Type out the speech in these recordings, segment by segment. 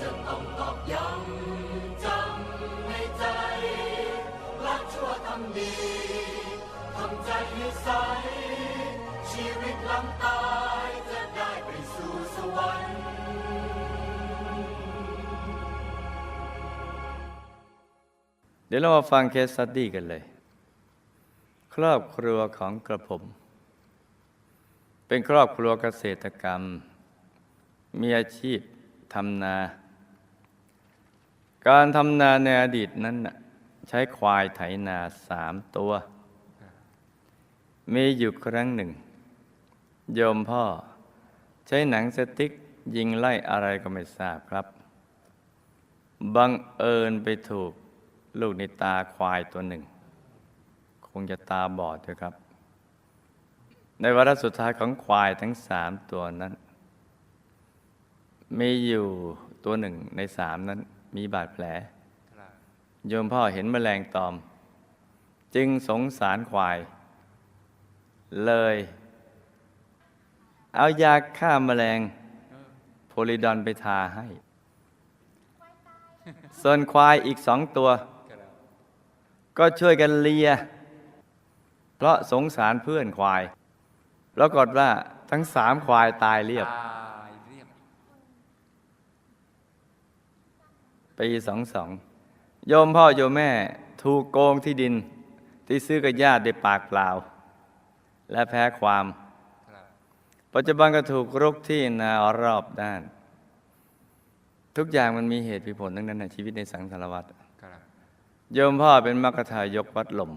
จะต้องตอกย้ำจำในใจละชั่วทำดีทำใจให้ใส ชีวิตหลังตายจะได้ไปสู่สวรรค์เดี๋ยวเรามาฟังเคสสตดี้กันเลย ครอบครัวของกระผม เป็นครอบครัวเกษตรกรรม มีอาชีพทำนา การทำนาในอดีตนั้นใช้ควายไถนาสามตัว มีอยู่ครั้งหนึ่ง โยมพ่อใช้หนังสติ๊กยิงไล่อะไรก็ไม่ทราบครับ บังเอิญไปถูกลูกในตาควายตัวหนึ่งคงจะตาบอดด้วยครับ ในวาระสุดท้ายของควายทั้งสามตัวนั้น มีอยู่ตัวหนึ่งในสามนั้น มีบาดแผล โยมพ่อเห็นแมลงตอม จึงสงสารควาย เลย เอายาฆ่าแมลงโพลิดอนไปทาให้ ส่วนควายอีกสองตัว ก็ช่วยกันเลีย เพราะสงสารเพื่อนควาย ปรากฏว่าทั้งสามควายตายเรียบ ปีสองสองโยมพ่อโยมแม่ถูกโกงที่ดิน ที่ซื้อกับญาติด้วยปากเปล่า และแพ้ความ ปัจจุบันก็ถูกรุกที่นารอบด้าน ทุกอย่างมันมีเหตุมีผลทั้งนั้นในชีวิตในสังสารวัฏครับโยมพ่อเป็นมรรคทายกวัดลม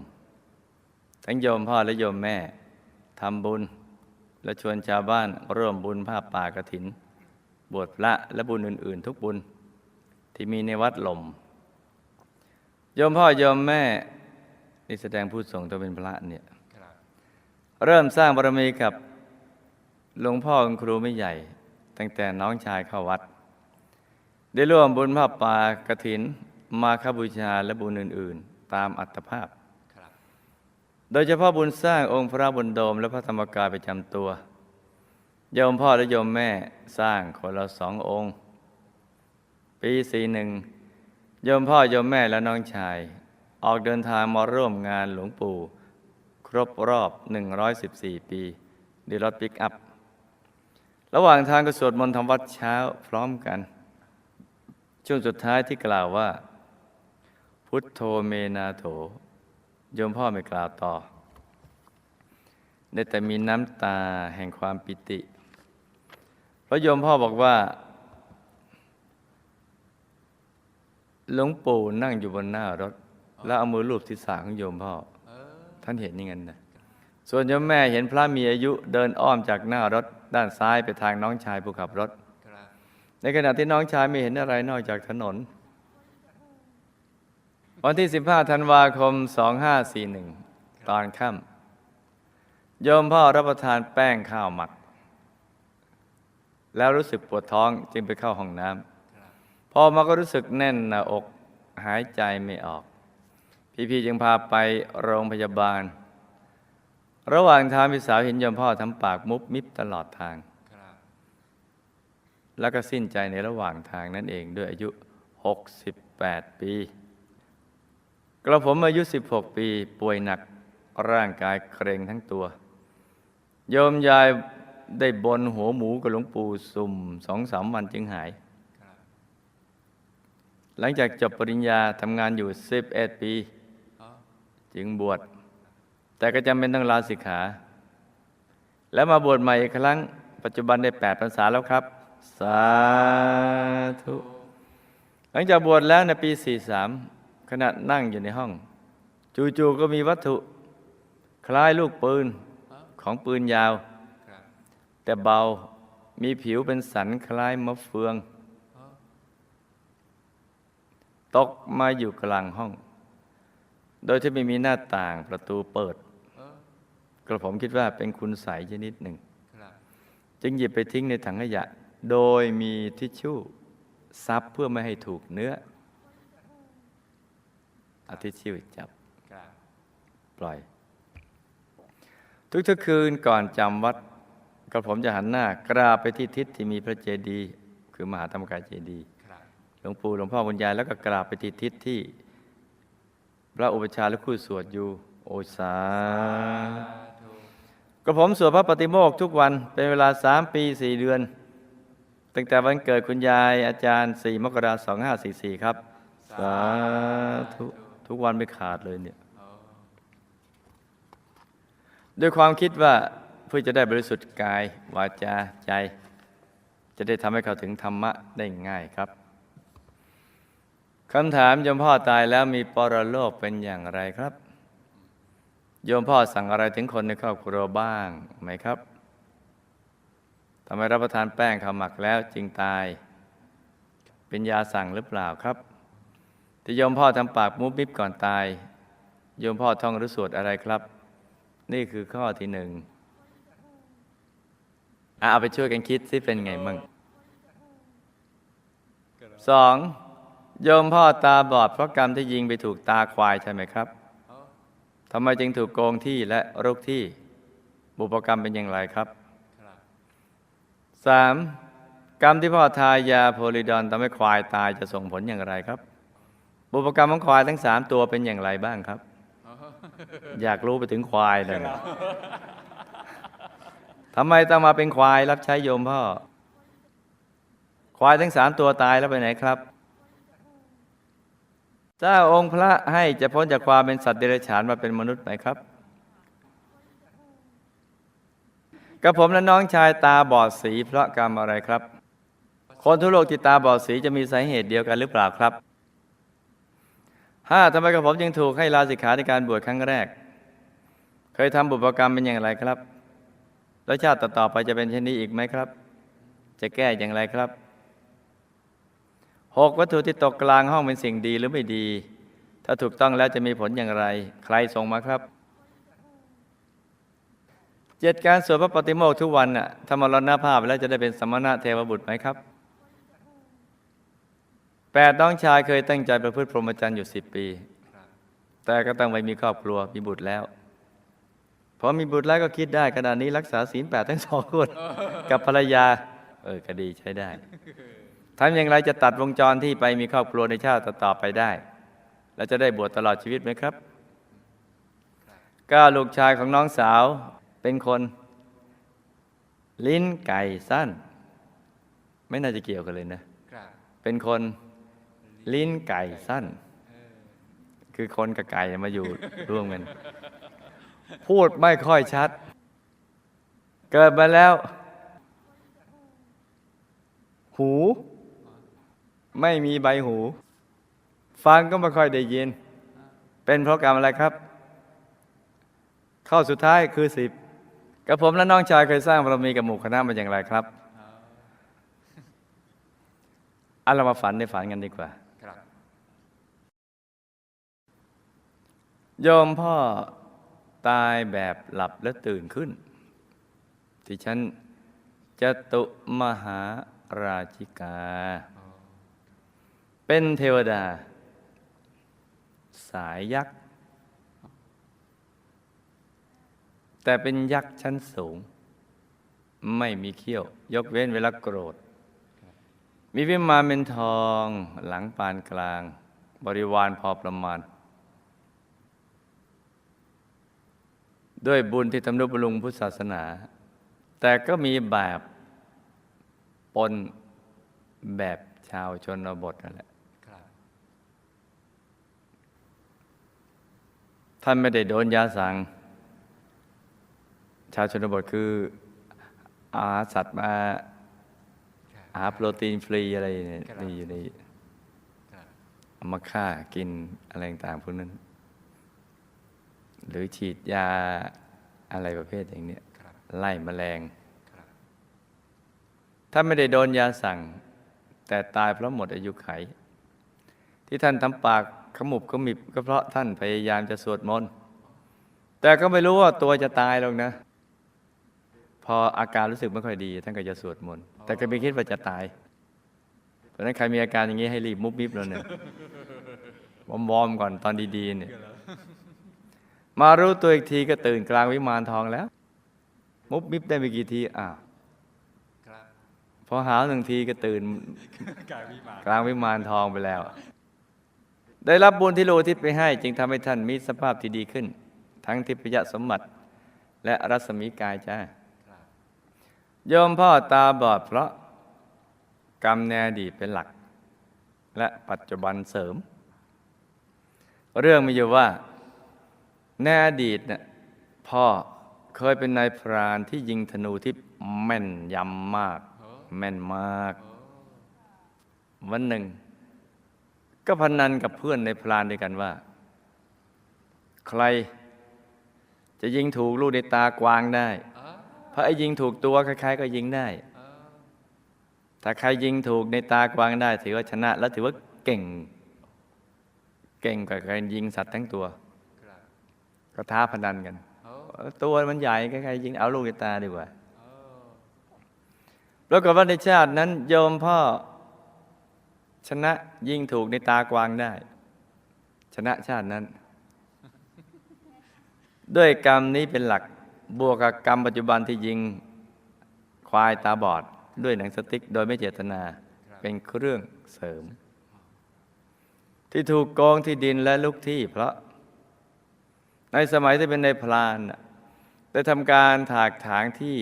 ทั้งโยมพ่อและโยมแม่ทำบุญ และชวนชาวบ้านร่วมบุญผ้าป่ากฐิน บวชพระและบุญอื่น ๆ ทุกบุญที่มีในวัดหลมโยมพ่อโยมแม่นี่แสดงผู้ส่งตัวเป็นพระเนี่ยรเริ่มสร้างบารมีกับหลวงพ่อคุณครูไม่ใหญ่ ตั้งแต่น้องชายเข้าวัด ได้ร่วมบุญผ้าป่ากฐิน มาคบูชาและบุญอื่น ๆ ตามอัตภาพ โดยเฉพาะบุญสร้างองค์พระบนโดมและพระธรรมกายประจำตัว โยมพ่อและโยมแม่สร้างคนละสององค์ ปีสี่หนึ่งโยมพ่อโยมแม่และน้องชาย ออกเดินทางมาร่วมงานหลวงปู่ ครบรอบ 114 ปีด้วยรถปิกอัพ ระหว่างทางก็สวดมนต์ทำวัดเช้าพร้อมกัน ช่วงสุดท้ายที่กล่าวว่า พุทโธเมนาโถ โยมพ่อไม่กล่าวต่อ ได้แต่มีน้ำตาแห่งความปิติเพราะโยมพ่อบอกว่า หลวงปู่นั่งอยู่บนหน้ารถ แล้วเอามือลูบศีรษะของโยมพ่ออท่านเห็นอย่างนั้นนะส่วนโยมแม่เห็นพระมีอายุเดินอ้อมจากหน้ารถ ด้านซ้ายไปทางน้องชายผู้ขับรถ ในขณะที่น้องชายไม่เห็นอะไรนอกจากถนน วันที่ 15 ธันวาคม 2541 ตอนค่ำโยมพ่อรับประทานแป้งข้าวหมัก แล้วรู้สึกปวดท้องจึงไปเข้าห้องน้ำพอมาก็รู้สึกแน่นหน้าอกหายใจไม่ออก พี่ๆจึงพาไปโรงพยาบาล ระหว่างทางพี่สาวเห็นโยมพ่อทำปากมุบมิบตลอดทาง แล้วก็สิ้นใจในระหว่างทางนั่นเองด้วยอายุ 68 ปี กระผมอายุ 16 ปีป่วยหนักร่างกายเกร็งทั้งตัว โยมยายได้บนหัวหมูกับหลวงปู่สุ่มสองสามวันจึงหาย หลังจากจบปริญญาทำงานอยู่ 11 ปี จึงบวช แต่ก็จำเป็นต้องลาสิกขา แล้วมาบวชใหม่อีกครั้ง ปัจจุบันได้ 8พรรษาแล้วครับ สาธุ หลังจากบวชแล้วในปี 43 ณะนั่งอยู่ในห้อง จู่ๆก็มีวัตถุ คล้ายลูกปืนของปืนยาว แต่เบามีผิวเป็นสันคล้ายมะเฟือง ตกมาอยู่กลางห้อง โดยที่ไม่มีหน้าต่างประตูเปิด กระผมคิดว่าเป็นคุณใสชนิดหนึ่ง จึงหยิบไปทิ้งในถังขยะ โดยมีทิชชู่ซับเพื่อไม่ให้ถูกเนื้อ เอาทิชชู่จับครับปล่อย ทุกๆคืนก่อนจำวัดกระผมจะหันหน้ากราบไปที่ทิศที่มีพระเจดีย์คือมหาธรรมกายเจดีย์ครับหลวงปู่หลวงพ่อคุณยายแล้วก็กราบไปที่ทิศที่ พระอุปชฌาย์และคู่สวดอยู่ โอสาธุกระผมสวดพระปฏิโมกข์ทุกวันเป็นเวลาสามปีสี่เดือน ตั้งแต่วันเกิดคุณยายอาจารย์ 4 มกราคม2544 ครับ สาธุ ทุกวันไม่ขาดเลยเนี่ยด้วยความคิดว่าเพื่อจะได้บริสุทธิ์กาย วาจาใจ จะได้ทำให้เขาถึงธรรมะได้ง่ายครับคำถามโยมพ่อตายแล้วมีปรโลกเป็นอย่างไรครับ โยมพ่อสั่งอะไรถึงคนในครอบครัวบ้างไหมครับทำไมรับประทานแป้งขาหมักแล้วจึงตาย เป็นยาสั่งหรือเปล่าครับ ที่โยมพ่อทำปากมุบมิบก่อนตาย โยมพ่อท่องหรือสวดอะไรครับ นี่คือข้อที่หนึ่งเอาไปช่วยกันคิดสิเป็นไงมั่งสองโยมพ่อตาบอดเพราะกรรมที่ยิงไปถูกตาควายใช่ไหมครับทำไมจึงถูกโกงที่และรุกที่ บุพกรรมเป็นอย่างไรครับครับสามกรรมที่พ่อทายาโพลิดอนทำให้ควายตายจะส่งผลอย่างไรครับ บุพกรรมของควายทั้งสามตัวเป็นอย่างไรบ้างครับ อยากรู้ไปถึงควายเลยนะทำไมต้องมาเป็นควายรับใช้โยมพ่อ ควายทั้งสามตัวตายแล้วไปไหนครับเจ้าองค์พระให้จะพ้นจากความเป็นสัตว์เดรัจฉานมาเป็นมนุษย์ไหมครับกับผมและน้องชายตาบอดสีเพราะกรรมอะไรครับ คนทั่วโลกที่ตาบอดสีจะมีสาเหตุเดียวกันหรือเปล่าครับ ห้าทำไมกับผมจึงถูกให้ลาสิกขาในการบวชครั้งแรก เคยทำบุพกรรมเป็นอย่างไรครับ แล้วชาติต่อๆไปจะเป็นเช่นนี้อีกไหมครับ จะแก้อย่างไรครับหกวัตถุที่ตกกลางห้องเป็นสิ่งดีหรือไม่ดี ถ้าถูกต้องแล้วจะมีผลอย่างไร ใครส่งมาครับเจ็ดการสวดพระปฏิโมกข์ทุกวันน่ะถ้ามรณภาพแล้วจะได้เป็นสมณะเทวบุตรไหมครับ แปดน้องชายเคยตั้งใจประพฤติพรหมจรรย์อยู่สิบปี แต่ก็ต้องไปมีครอบครัวมีบุตรแล้วพอมีบุตรแล้วก็คิดได้ขณะนี้รักษาศีลแปดทั้งสองคนกับภรรยา เออก็ดีใช้ได้ทำอย่างไรจะตัดวงจรที่ไปมีครอบครัวในชาติต่อๆไปได้ แล้วจะได้บวชตลอดชีวิตไหมครับก็ลูกชายของน้องสาวเป็นคน ลิ้นไก่สั้น ไม่น่าจะเกี่ยวกันเลยนะครับเป็นคน ลิ้นไก่สั้น คือคนกับไก่มาอยู่ร่วมกัน พูดไม่ค่อยชัด เกิดมาแล้ว หู ไม่มีใบหู ฟังก็ไม่ค่อยได้ยิน เป็นเพราะกรรมอะไรครับข้อสุดท้ายคือสิบกับผมและน้องชายเคยสร้างบารมีกับหมู่คณะมาอย่างไรครับอันเรามาฝันในฝันกันดีกว่า ครับ โยมพ่อตายแบบหลับและตื่นขึ้น ที่ฉันจตุมหาราชิกา เป็นเทวดา สายยักษ์ แต่เป็นยักษ์ชั้นสูง ไม่มีเขี้ยว ยกเว้นเวลาโกรธ มีวิมานเป็นทองหลังปานกลาง บริวารพอประมาณ ด้วยบุญที่ทำนุบำรุงพุทธศาสนา แต่ก็มีแบบปนแบบชาวชนบทนั่นแหละครับท่านไม่ได้โดนยาสั่ง ชาวชนบทคืออาหาสัตว์มาครับหาโปรตีนฟรีอะไรเนี่ยครับนี่อยู่ในครับเอามาฆ่ากินอะไรต่างๆพวกนั้น หรือฉีดยาอะไรประเภทอย่างเนี้ยครับไล่แมลงครับถ้าไม่ได้โดนยาสั่ง แต่ตายเพราะหมดอายุไข ที่ท่านทำปากขมุบขมิบก็เพราะท่านพยายามจะสวดมนต์แต่ก็ไม่รู้ว่าตัวจะตายหรอกนะ พออาการรู้สึกไม่ค่อยดี ท่านก็จะสวดมนต์แต่ก็ไม่คิดว่าจะตาย เพราะฉะนั้นใครมีอาการอย่างนี้ให้รีบมุบมิบแล้วเนี่ยวอร์มๆก่อนตอนดีๆเนี่ย มารู้ตัวอีกทีก็ตื่นกลางวิมานทองแล้ว มุบมิบได้ไม่กี่ทีอ้าวพอหาวหนึ่งทีก็ตื่นกายวิมานกลางวิมานทองไปแล้ว ได้รับบุญที่โลกทิศไปให้ จึงทำให้ท่านมีสภาพที่ดีขึ้น ทั้งทิพยสมบัติและรัศมีกายจ้าครับโยมพ่อตาบอดเพราะกรรมในอดีตเป็นหลัก และปัจจุบันเสริม เรื่องมีอยู่ว่า ในอดีตเนี่ยพ่อเคยเป็นนายพรานที่ยิงธนูที่แม่นยำมาก แม่นมาก วันหนึ่ง ก็พนันกับเพื่อนในพรานด้วยกันว่า ใคร จะยิงถูกลูกในตากวางได้เออเพราะไอ้ยิงถูกตัวใครๆก็ยิงได้เออถ้าใครยิงถูกในตากวางได้ ถือว่าชนะ และถือว่าเก่ง เก่งกว่าการยิงสัตว์ทั้งตัวครับ ก็ท้าพนันกันเออตัวมันใหญ่ใครๆยิงเอาลูกในตาดีกว่าเออปรากฏว่าในชาตินั้นโยมพ่อชนะยิงถูกในตากวางได้ ชนะชาตินั้น ด้วยกรรมนี้เป็นหลักบวกกับกรรมปัจจุบันที่ยิงควายตาบอด ด้วยหนังสติ๊กโดยไม่เจตนาเป็นเครื่องเสริม ที่ถูกโกงที่ดินและลูกที่เพราะ ในสมัยที่เป็นในพลานได้ทำการถากถางที่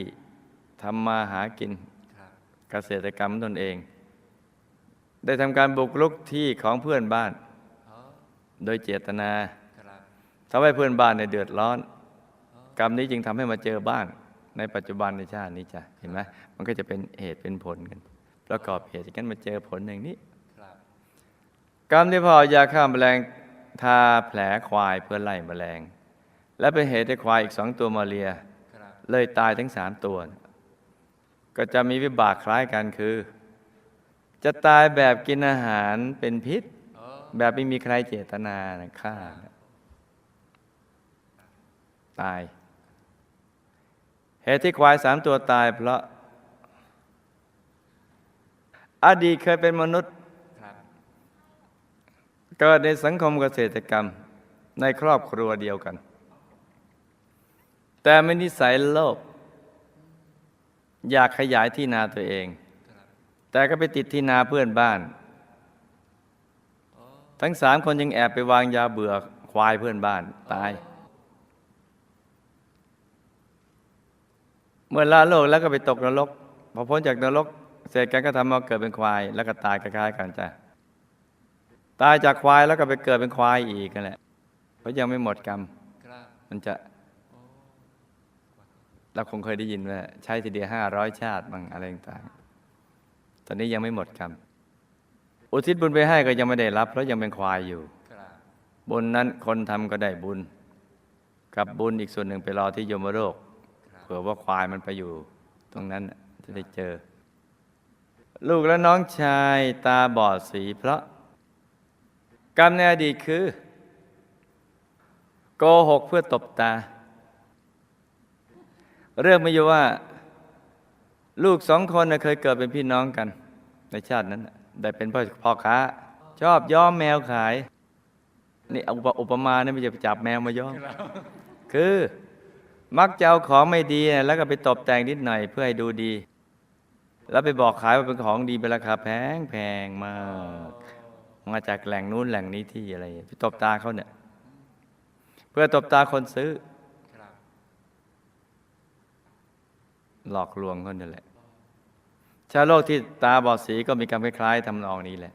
ทำมาหากินเกษตรกรรมตนเอง ได้ทำการบุกรุกที่ของเพื่อนบ้าน โดยเจตนาทำให้เพื่อนบ้านเนี่ยเดือดร้อน กรรมนี้จึงทำให้มาเจอบ้านในปัจจุบันในชาตินี้จ้ะเห็นไหมมันก็จะเป็นเหตุเป็นผลกัน ประกอบเหตุกันมาเจอผลอย่างนี้กรรมที่พ่อยาฆ่าแมลงทาแผลควายเพื่อไล่แมลง และเป็นเหตุให้ควายอีกสองตัวมาเลียครับเลยตายทั้งสามตัว ก็จะมีวิบากคล้ายกันคือ จะตายแบบกินอาหารเป็นพิษเออแบบไม่มีใครเจตนานะฆ่านะตาย เหตุที่ควายสามตัวตายเพราะ อดีตเคยเป็นมนุษย์ครับเกิดในสังคมเกษตรกรรมในครอบครัวเดียวกัน แต่ไม่นิสัยโลภอยากขยายที่นาตัวเอง แต่ก็ไปติดที่นาเพื่อนบ้าน ทั้งสามคนยังแอบไปวางยาเบื่อควายเพื่อนบ้านตาย เมื่อลาโลกแล้วก็ไปตกนรกพอพ้นจากนรกเสร็จกันก็ทำมาเกิดเป็นควาย แล้วก็ตายคล้ายๆกันจ้ะตายจากควายแล้วก็ไปเกิดเป็นควายอีกนั่นแหละเพราะยังไม่หมดกรรม มันจะ เราคงเคยได้ยินว่า ใช้ทีเดียวห้าร้อยชาติบางอะไรต่างๆ ตอนนี้ยังไม่หมดกรรมอุทิศบุญไปให้ก็ยังไม่ได้รับ เพราะยังเป็นควายอยู่บุญนั้นคนทำก็ได้บุญ กับบุญอีกส่วนหนึ่งไปรอที่ยมโลกเผื่อว่าควายมันไปอยู่ ตรงนั้นจะได้เจอ ลูกและน้องชายตาบอดสีเพราะ กรรมในอดีตคือ โกหกเพื่อตบตา เรื่องไม่อยู่ว่า ลูกสองคนเคยเกิดเป็นพี่น้องกัน ในชาตินั้นได้เป็นพ่อพ่อค้า ชอบย้อมแมวขาย นี่อุปอุปมาเนี่ยไม่ใช่จับแมวมาย้อม คือมักจะเอาของไม่ดี แล้วก็ไปตบแต่งนิดหน่อยเพื่อให้ดูดี แล้วไปบอกขายว่าเป็นของดีเป็นราคาแพงแพงมาก มาจากแหล่งนู้นแหล่งนี้ที่อะไรไปตบตาเขาเนี่ย เพื่อตบตาคนซื้อ ครับ หลอกลวงเขาเนี่ยแหละชาวโลกที่ตาบอดสีก็มีกรรมคล้ายๆทำนองนี้แหละ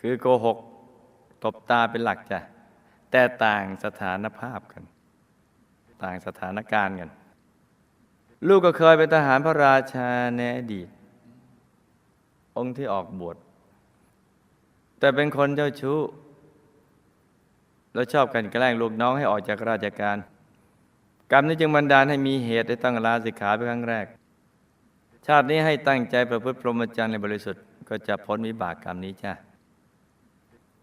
คือโกหกตบตาเป็นหลักจ้ะแต่ต่างสถานภาพกัน ต่างสถานการณ์กัน ลูกก็เคยเป็นทหารพระราชาในอดีต องค์ที่ออกบวชแต่เป็นคนเจ้าชู้ แล้วชอบกันแกล้งลูกน้องให้ออกจากราชการ กรรมนี้จึงบันดาลให้มีเหตุได้ตั้งลาสิกขาเป็นครั้งแรก ชาตินี้ให้ตั้งใจประพฤติพรหมจรรย์ในบริสุทธิ์ก็จะพ้นวิบากกรรมนี้จ้ะ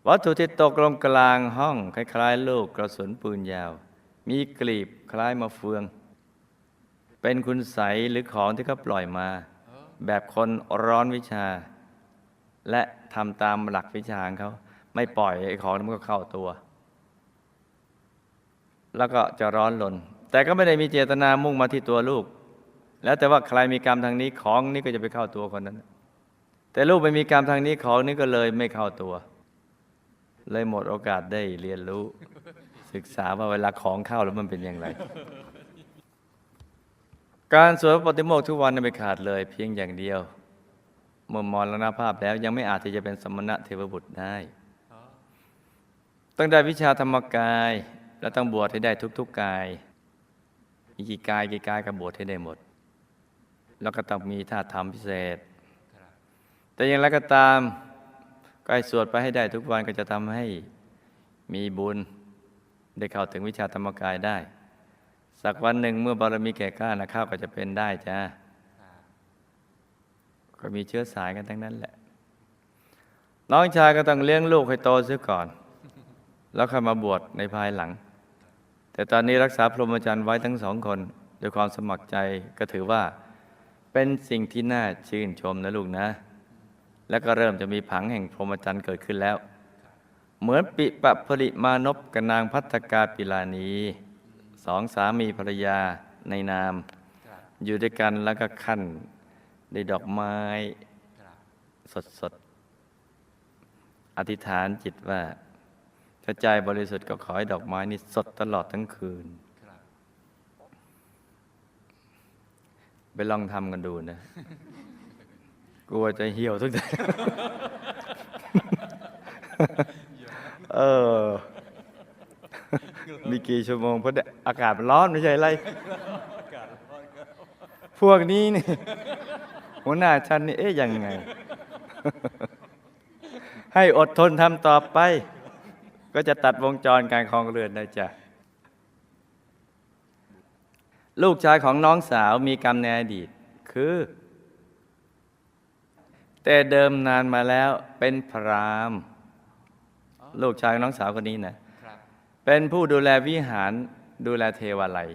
วัตถุที่ตกลงกลางห้องคล้ายๆลูกกระสุนปืนยาว มีกลีบคล้ายมะเฟือง เป็นคุณใสหรือของที่เขาปล่อยมา แบบคนร้อนวิชา และทำตามหลักวิชาของเขาไม่ปล่อยไอ้ของมันก็เข้าตัว แล้วก็จะร้อนลน แต่ก็ไม่ได้มีเจตนามุ่งมาที่ตัวลูก แล้วแต่ว่าใครมีกรรมทางนี้ของนี้ก็จะไปเข้าตัวคนนั้น แต่ลูกไม่มีกรรมทางนี้ของนี้ก็เลยไม่เข้าตัว เลยหมดโอกาสได้เรียนรู้ ศึกษาว่าเวลาของเข้าแล้วมันเป็นอย่างไร การสวดปฏิโมกข์ทุกวันไม่ขาดเลย เพียงอย่างเดียวเมื่อมรณภาพแล้วยังไม่อาจที่จะเป็นสมณะเทวบุตรได้ ต้องได้วิชาธรรมกาย และต้องบวชให้ได้ทุกๆกาย มีกี่กายกี่กายก็บวชให้ได้หมด แล้วก็ต้องมีท่าธรรมพิเศษ แต่อย่างไรก็ตามก็ให้สวดไปให้ได้ทุกวันก็จะทำให้มีบุญได้เข้าถึงวิชาธรรมกายได้ สักวันหนึ่งเมื่อบารมีแก่กล้านะข้าวก็จะเป็นได้จ้าก็มีเชื้อสายกันทั้งนั้นแหละ น้องชายก็ต้องเลี้ยงลูกให้โตเสียก่อน แล้วค่อยมาบวชในภายหลัง แต่ตอนนี้รักษาพรหมจรรย์ไว้ทั้งสองคนด้วยความสมัครใจก็ถือว่า เป็นสิ่งที่น่าชื่นชมนะลูกนะ แล้วก็เริ่มจะมีผังแห่งพรหมจรรย์เกิดขึ้นแล้ว เหมือนปิปะผลิมานพกับนางพัฒกาปิลานีสองสามีภรรยาในนาม อยู่ด้วยกันแล้วก็ขั้นได้ดอกไม้สดๆ อธิษฐานจิตว่า ถ้าใจบริสุทธิ์ก็ขอให้ดอกไม้นี้สดตลอดทั้งคืนครับไปลองทำกันดูนะ กลัวจะเหี่ยวทุกทีเออ มีกี่ชั่วโมงเพราะอากาศมันร้อนไม่ใช่อะไร พวกนี้นี่หัวหน้าฉันนี่เอ๊ะยังไง ให้อดทนทำต่อไป ก็จะตัดวงจรการคลองเรือนได้จ้ะลูกชายของน้องสาวมีกรรมในอดีต คือ แต่เดิมนานมาแล้วเป็นพรามลูกชายน้องสาวคนนี้นะเป็นผู้ดูแลวิหารดูแลเทวาลัย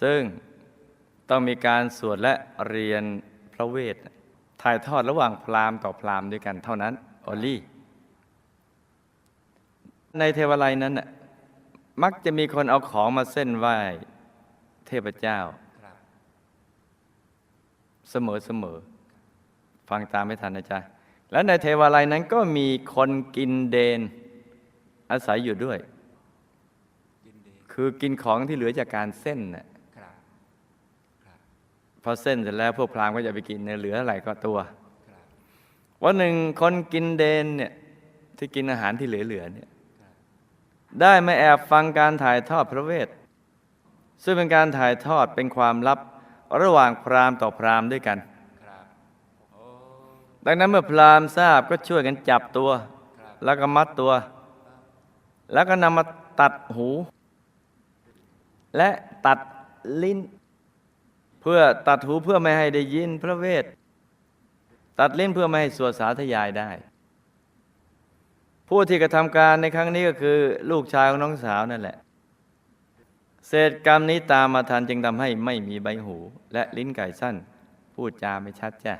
ซึ่งต้องมีการสวดและเรียนพระเวทถ่ายทอดระหว่างพรามต่อพรามด้วยกันเท่านั้น ออลลี่ ในเทวาลัยนั้นน่ะมักจะมีคนเอาของมาเส้นไหว้เทพเจ้าครับเสมอเสมอฟังตามไม่ทันนะจ๊ะ แล้วในเทวาลัยนั้นก็มีคนกินเดน อาศัยอยู่ด้วยยินดีคือกินของที่เหลือจากการเส้นน่ะครับครับพอเส้นเสร็จแล้วพวกพราหมณ์ก็จะไปกินเนี่ยเหลืออะไรก็ตัวครับวันหนึ่งคนกินเดนเนี่ยที่กินอาหารที่เหลือๆเนี่ยครับ ได้มาแอบฟังการถ่ายทอดพระเวท ซึ่งเป็นการถ่ายทอดเป็นความลับระหว่างพราหมณ์ต่อพราหมณ์ด้วยกันครับโอ้ดังนั้นเมื่อพราหมณ์ทราบก็ช่วยกันจับตัวครับแล้วก็มัดตัว แล้วก็นำมาตัดหู และตัดลิ้น เพื่อตัดหูเพื่อไม่ให้ได้ยินพระเวท ตัดลิ้นเพื่อไม่ให้สวดสาธยายได้ ผู้ที่กระทำการในครั้งนี้ก็คือ ลูกชายของน้องสาวนั่นแหละ เศษกรรมนี้ตามมาทันจึงทำให้ไม่มีใบหู และลิ้นไก่สั้น พูดจาไม่ชัดจ้ะ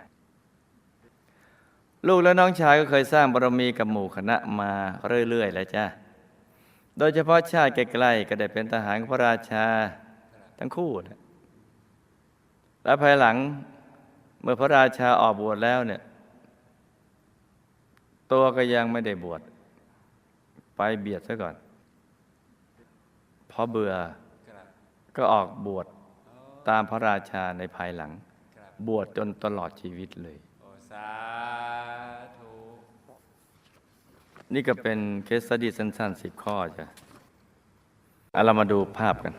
ลูกและน้องชายก็เคยสร้างบารมีกับหมู่คณะมาเรื่อย ๆ แล้วจ้ะ โดยเฉพาะชาติใกล้ๆก็ได้เป็นทหารพระราชาทั้งคู่นะและภายหลังเมื่อพระราชาออกบวชแล้วเนี่ย ตัวก็ยังไม่ได้บวช ไปเบียดซะก่อนเพราะเบื่อครับก็ออกบวชตามพระราชาในภายหลังครับบวชจนตลอดชีวิตเลยโอ้สาธุนี่ก็เป็นเคสสดีสั้นๆสิบข้อจ้ะเอาเรามาดูภาพกัน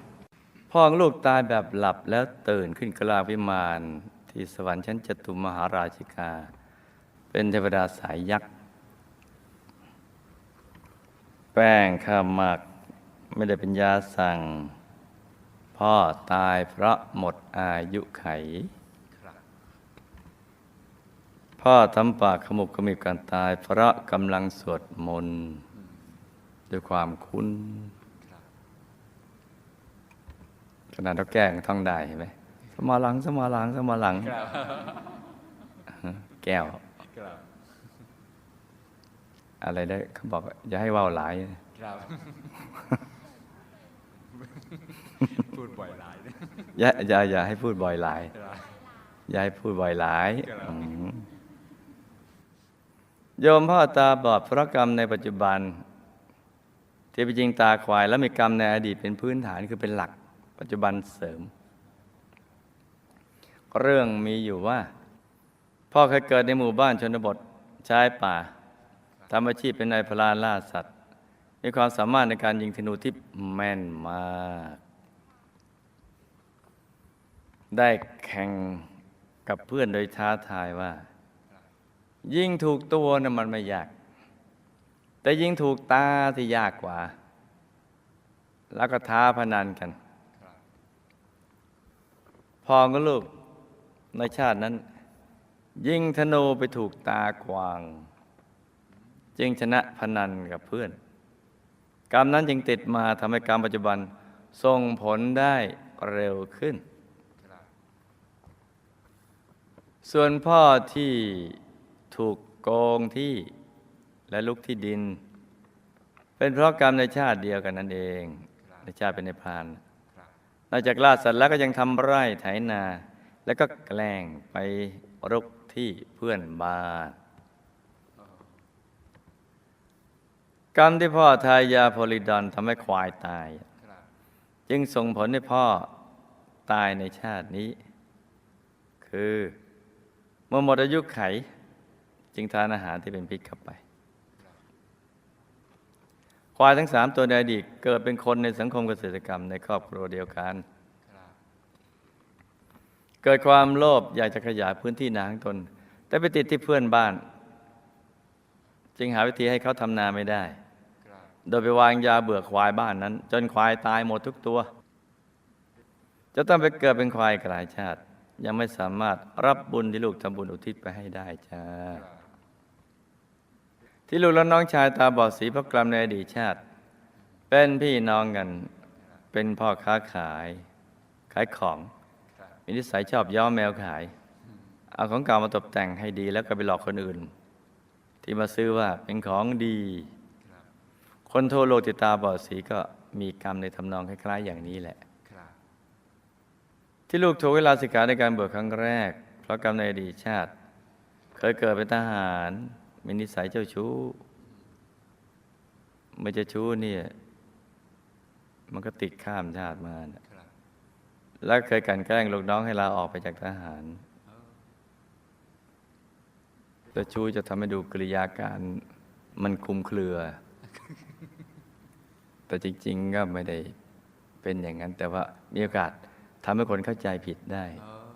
พ่อของลูกตายแบบหลับแล้วตื่นขึ้นกลางวิมานที่สวรรค์ชั้นจตุมหาราชิกา เป็นเทวดาสายยักษ์ แป้งข้าวหมักไม่ได้เป็นยาสั่ง พ่อตายเพราะหมดอายุไขครับพ่อทำปากขมุบขมิบการตาย เพราะกำลังสวดมนต์ด้วยความคุ้นครับขนาดเราแก้งท่องได้เห็นไหมสมาหลังสมาหลังสมาหลังครับแก้วครับ อะไรได้เขาบอกว่าอย่าให้เว่าวหลายครับพูดบ่อยหลายนะอย่าอย่าอย่าให้พูดบ่อยหลายครับอย่าให้พูดบ่อยหลายครับอืมโยมพ่อตาบอดเพราะกรรมในปัจจุบันที่เป็นจริงตาควายแล้วมีกรรมในอดีตเป็นพื้นฐานคือเป็นหลัก ปัจจุบันเสริม เรื่องมีอยู่ว่า พ่อเคยเกิดในหมู่บ้านชนบทชายป่า ทำอาชีพเป็นนายพลานล่าสัตว์มีความสามารถในการยิงธนูที่แม่นมาก ได้แข่งกับเพื่อนโดยท้าทายว่า ยิงถูกตัวนะ่ะมันไม่ยาก แต่ยิงถูกตาที่ยากกว่า แล้วก็ท้าพนันกัน พอก็ลูกในชาตินั้น ยิงธนูไปถูกตากวาง จึงชนะพนันกับเพื่อน กรรมนั้นจึงติดมาทำให้กรรมปัจจุบันส่งผลได้เร็วขึ้น ส่วนพ่อที่ถูกโกงที่และลุกที่ดิน เป็นเพราะกรรมในชาติเดียวกันนั่นเอง ในชาติเป็นในพรานนอกจากล่าสัตว์แล้วก็ยังทำไร่ไถนา แล้วก็แกล้งไปรุกที่เพื่อนบ้าน กรรมที่พ่อทายาโพลิดอนทำให้ควายตาย จึงส่งผลให้พ่อตายในชาตินี้ คือเมื่อหมดอายุไข จึงทานอาหารที่เป็นพิษเข้าไป ควายทั้งสามตัวในอดีตเกิดเป็นคนในสังคมเกษตรกรรมในครอบครัวเดียวกัน เกิดความโลภอยากจะขยายพื้นที่นาของตน แต่ไปติดที่เพื่อนบ้าน จึงหาวิธีให้เขาทำนาไม่ได้ โดยไปวางยาเบื่อควายบ้านนั้น จนควายตายหมดทุกตัว จะต้องไปเกิดเป็นควายกลายชาติ ยังไม่สามารถรับบุญที่ลูกทำบุญอุทิศไปให้ได้จ้าที่ลูกและน้องชายตาบอดสีพระกรรมในอดีตชาติ เป็นพี่น้องกันเป็นพ่อค้าขาย ขายของ มีนิสัยชอบย้อมแมวขาย เอาของเก่ามาตกแต่งให้ดีแล้วก็ไปหลอกคนอื่น ที่มาซื้อว่าเป็นของดี ครับคนทั่วโลกที่ตาบอดสีก็มีกรรมในทำนองคล้ายๆ อย่างนี้แหละครับที่ลูกถูกเวลาสิกขาในการบวชครั้งแรก เพราะกรรมในอดีตชาติ เคยเกิดเป็นทหาร มีนิสัยเจ้าชู้ไม่เจ้าชู้เนี่ย มันก็ติดข้ามชาติมาน่ะครับแล้วเคยกลันแกล้งลูกน้องให้ลาออกไปจากทหารเออเจ้าชู้จะทำให้ดูกริยาการมันคลุมเครือ แต่จริง ๆ ก็ไม่ได้เป็นอย่างนั้น แต่ว่ามีโอกาสทำให้คนเข้าใจผิดได้เออ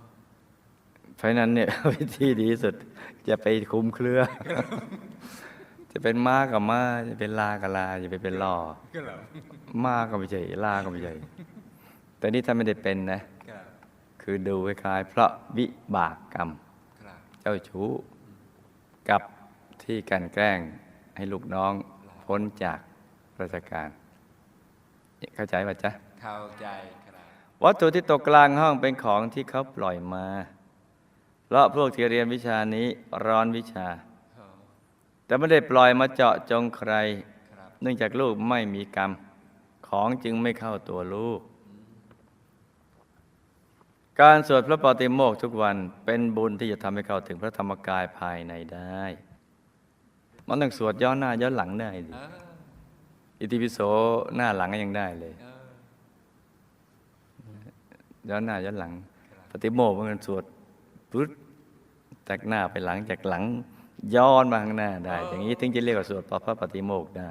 เพราะฉะนั้นเนี่ยวิธีดีที่สุดจะไปคุมเครือ จะเป็นม้ากับม้าจะเป็นลากับลาจะไปเป็นล่อก็เหรอม้าก็ไม่ใช่ลาก็ไม่ใช่แต่นี่ถ้าไม่ได้เป็นนะครับคือดูคล้ายๆเพราะวิบากกรรมครับเจ้าชู้กับที่กลันแกล้งให้ลูกน้องพ้นจากราชการ เข้าใจป่ะจ๊ะเข้าใจครับวัตถุที่ตกกลางห้องเป็นของที่เขาปล่อยมาเพราะพวกที่เรียนวิชานี้ร้อนวิชาเออแต่ไม่ได้ปล่อยมาเจาะจงใครครับเนื่องจากลูกไม่มีกรรม ของจึงไม่เข้าตัวลูก การสวดพระปฏิโมกข์ทุกวันเป็นบุญที่จะทำให้เข้าถึงพระธรรมกายภายในได้ มันต้องสวดย้อนหน้าย้อนหลังได้ดิเอออิติปิโสหน้าหลังก็ยังได้เลยเออย้อนหน้าย้อนหลังครับปฏิโมกข์มันสวดปึ๊ดจากหน้าไปหลังจากหลัง ย้อนมาข้างหน้าได้ อย่างนี้ถึงจะเรียกว่าสวดพระปฏิโมกข์ได้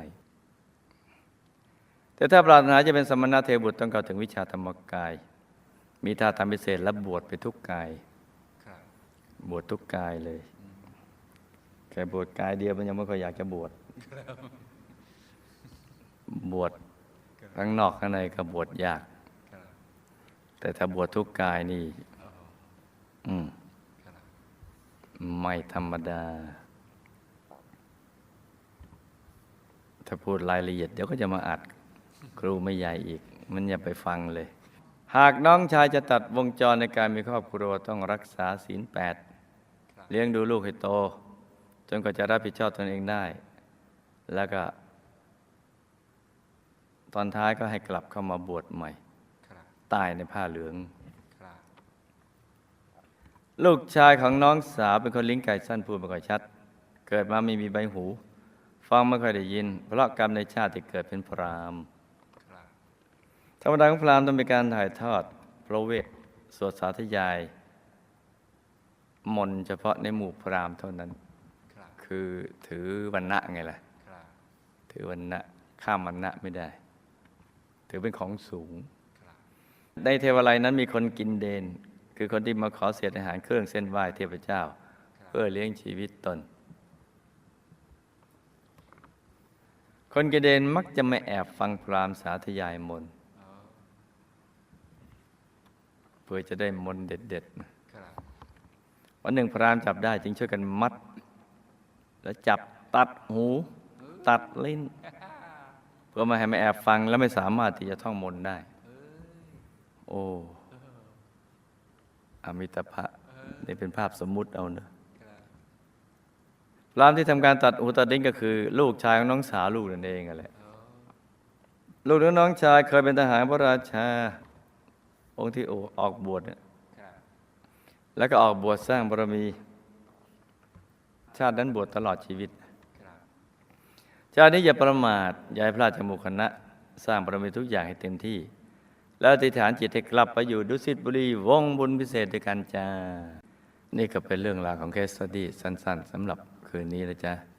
แต่ถ้าปรารถนาจะเป็นสมณะเทวบุตรต้องเข้าถึงวิชาธรรมกาย มีท่าทำพิเศษและบวชไปทุกกายครับบวชทุกกายเลยแค่บวชกายเดียวมันยังไม่ค่อยอยากจะบวช บวชข้างนอกข้างในก็บวชยาก แต่ถ้าบวชทุกกายนี่ อืมไม่ธรรมดา ถ้าพูดรายละเอียดเดี๋ยวก็จะมาอัดครูไม่ใหญ่อีก มันอย่าไปฟังเลย หากน้องชายจะตัดวงจรในการมีครอบครัวต้องรักษาศีลแปดเลี้ยงดูลูกให้โต จนกว่าจะรับผิดชอบตนเองได้ แล้วก็ ตอนท้ายก็ให้กลับเข้ามาบวชใหม่ครับตายในผ้าเหลือง ลูกชายของน้องสาวเป็นคนลิ้นไก่สั้นพูดไม่ค่อยชัด เกิดมาไม่มีใบหู ฟังไม่ค่อยได้ยิน เพราะกรรมในชาติที่เกิดเป็นพราหมณ์ครับธรรมดาของพราหมณ์ต้องมีการถ่ายทอด พระเวทสวดสาธยาย มนต์เฉพาะในหมู่พราหมณ์เท่านั้นครับคือถือวันณะไงล่ะครับถือวันณะข้ามวันณะไม่ได้ ถือเป็นของสูงครับในเทวาลัยนั้นมีคนกินเดน คือคนที่มาขอเสียอาหารเครื่องเส้นไหว้เทพเจ้า เพื่อเลี้ยงชีวิตตน คนกินเดนมักจะไม่แอบฟังพราหมณ์สาธยายมนต์อ๋อเพื่อจะได้มนต์เด็ดๆมาครับวันหนึ่งพราหมณ์จับได้จึงช่วยกันมัด แล้วจับตัดหู ตัดลิ้นเพื่อไมาให้มาแอบฟังและไม่สามารถที่จะท่องมนต์ได้ โอ้อมิตภะนี่เป็นภาพสมมุติเอาเนอะรามที่ทำการตัดหูตัดลิ้นก็คือ ลูกชายของน้องสาวลูกนั่นเองอะแหละ ลูกของน้องชายเคยเป็นทหารพระราชา องค์ที่ออกบวชเนี่ยแล้วก็ออกบวชสร้างบารมี ชาตินั้นบวชตลอดชีวิต ชาตินี้อย่าประมาทอย่าให้พลาดจากหมู่คณะ สร้างบารมีทุกอย่างให้เต็มที่ แล้วอธิษฐานจิตให้กลับไปอยู่ดุสิตบุรีวงบุญพิเศษด้วยกันจ้า นี่ก็เป็นเรื่องราวของเคสสตดี้สั้น ๆสำหรับคืนนี้นะจ๊ะ